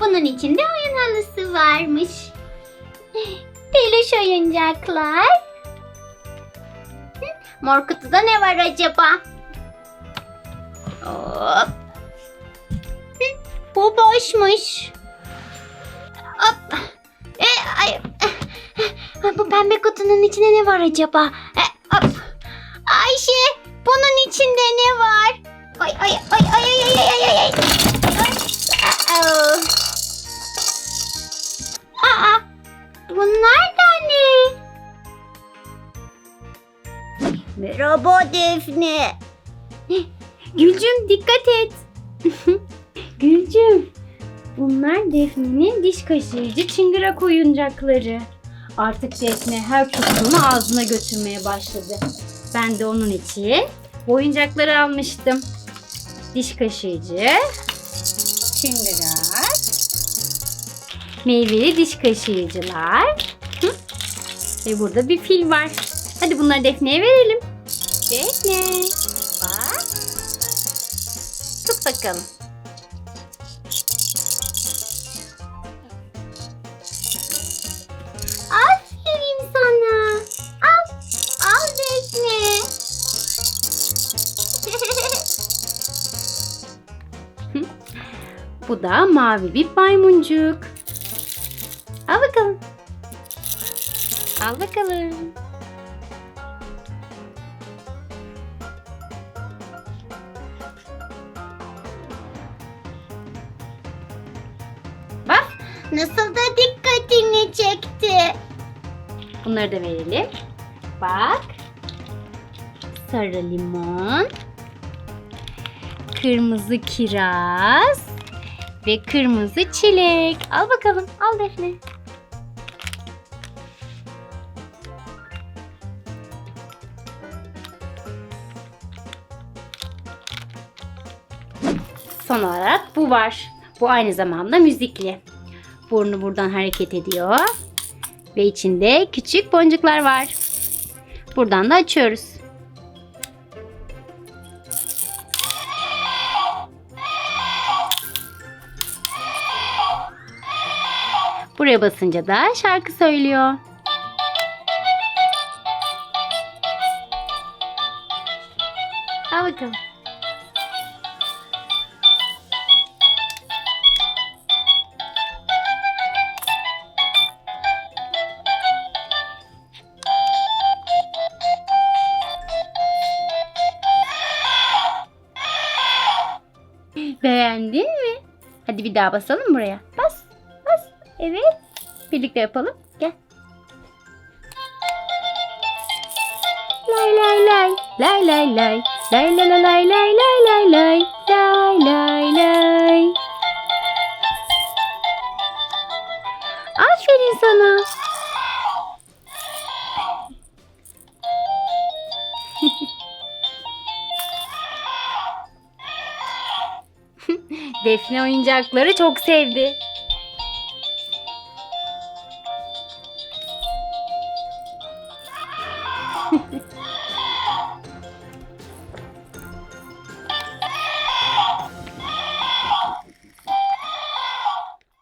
Bunun içinde oyun halısı varmış. Peluş oyuncaklar. Mor kutuda ne var acaba? Hop. Bu boşmuş. Hop. E, ay, e, bu pembe kutunun içinde ne var acaba? E, hop. Ayşe, bunun içinde ne var? Ay ay bunlar da ne? Merhaba Defne. Gülcüm dikkat et. Gülcüm. Bunlar Defne'nin diş kaşıyıcı çıngırak oyuncakları. Artık Defne her tuttuğunu ağzına götürmeye başladı. Ben de onun için oyuncakları almıştım. Diş kaşıyıcı, çıngırak, meyveli diş kaşıyıcılar. Ve burada bir fil var. Hadi bunları Defne'ye verelim. Defne, bak. Tut bakalım. Aferin sana. Al, al Defne. Bu da mavi bir maymuncuk. Al bakalım. Al bakalım. Bak nasıl da dikkatini çekti. Bunları da verelim. Bak. Sarı limon. Kırmızı kiraz. Ve kırmızı çilek. Al bakalım. Al Defne. Son olarak bu var. Bu aynı zamanda müzikli. Burnu buradan hareket ediyor. Ve içinde küçük boncuklar var. Buradan da açıyoruz. Buraya basınca da şarkı söylüyor. Al bakalım. Beğendin mi? Hadi bir daha basalım buraya. Bas, bas. Evet. Birlikte yapalım. Gel. Lay lay lay. Lay lay lay. Lay lay lay lay lay lay lay lay. Lay lay lay. Aferin sana. Defne oyuncakları çok sevdi.